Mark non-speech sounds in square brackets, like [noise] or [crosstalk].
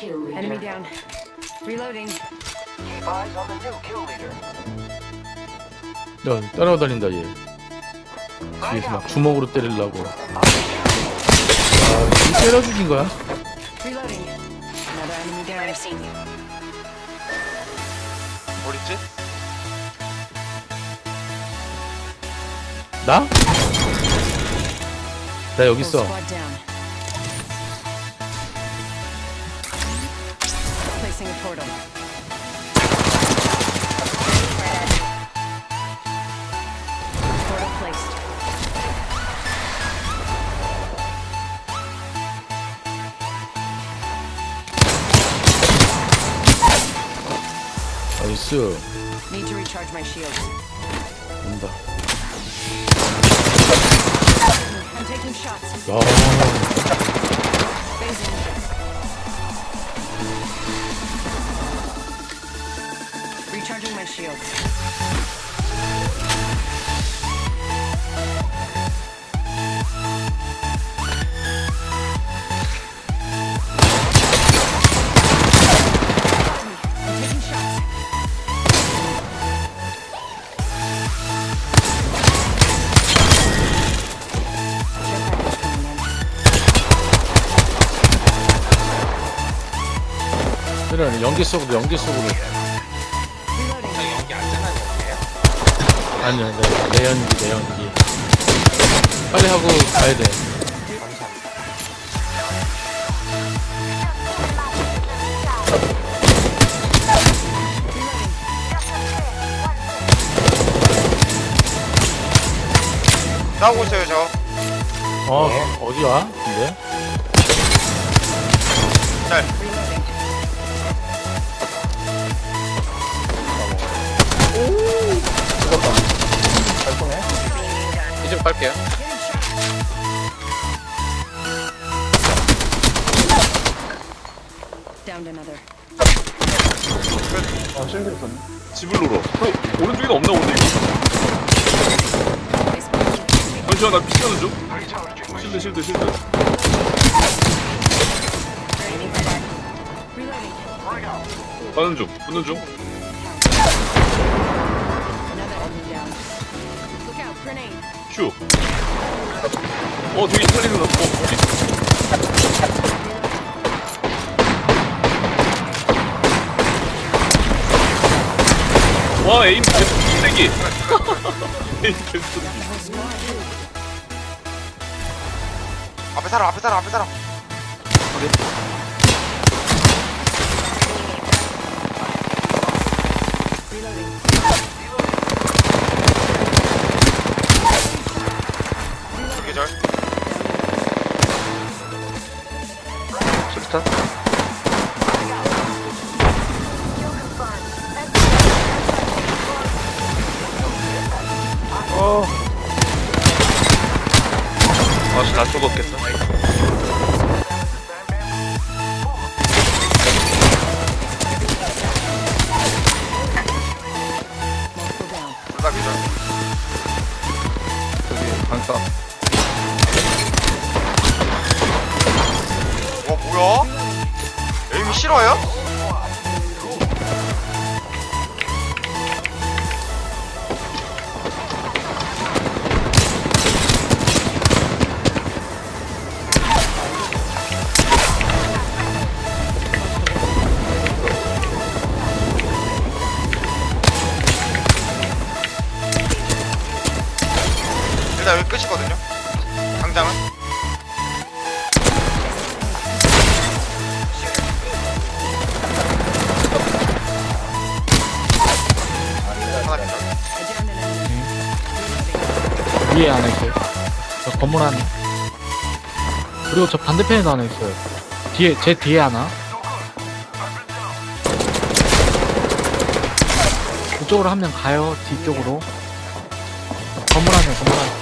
down. Reloading. Keep eyes on the new kill leader. 야 따라다닌다 얘 뒤에서 막 주먹으로 때리려고 아 때려 죽인 거야? Reloading. Another enemy down. I've seen you. 어딨지? 나? 나 여기 있어 Squad down. portal. Portal placed. 나이스 Need to recharge my shields. 온다 I'm taking shots. 야 My in. 그래 연기 속으로 연기 속으로 아니야 내, 내 연기 내 연기 빨리 하고 가야 돼. 나오고 있어요 저 어 어디야 근데? 짤. 이좀 빨게요. Downed another. 집을. 형, 오른쪽에도 없나 본데, 이거? 잠시만, 나 피하는 중. 실드, 실드, 실드. 가는 중, 붙는 중. 슈. 어, 되게 이탈리는 나. 어? 와, 에임 계속 뚝배기. [laughs] 에임 계속. 앞에 사람 앞에 사람 앞에 사람. 계절 수류탄? 어. 아, 나. 둘다 계절 여기 방사. 에임이 싫어요? 일단 여기 끝이거든요 당장은 위에 하나 있어요. 저 건물 안에. 그리고 저 반대편에도 하나 있어요. 뒤에, 제 뒤에 하나. 그쪽으로 한 명 가요. 뒤쪽으로. 건물 안에, 건물 안에.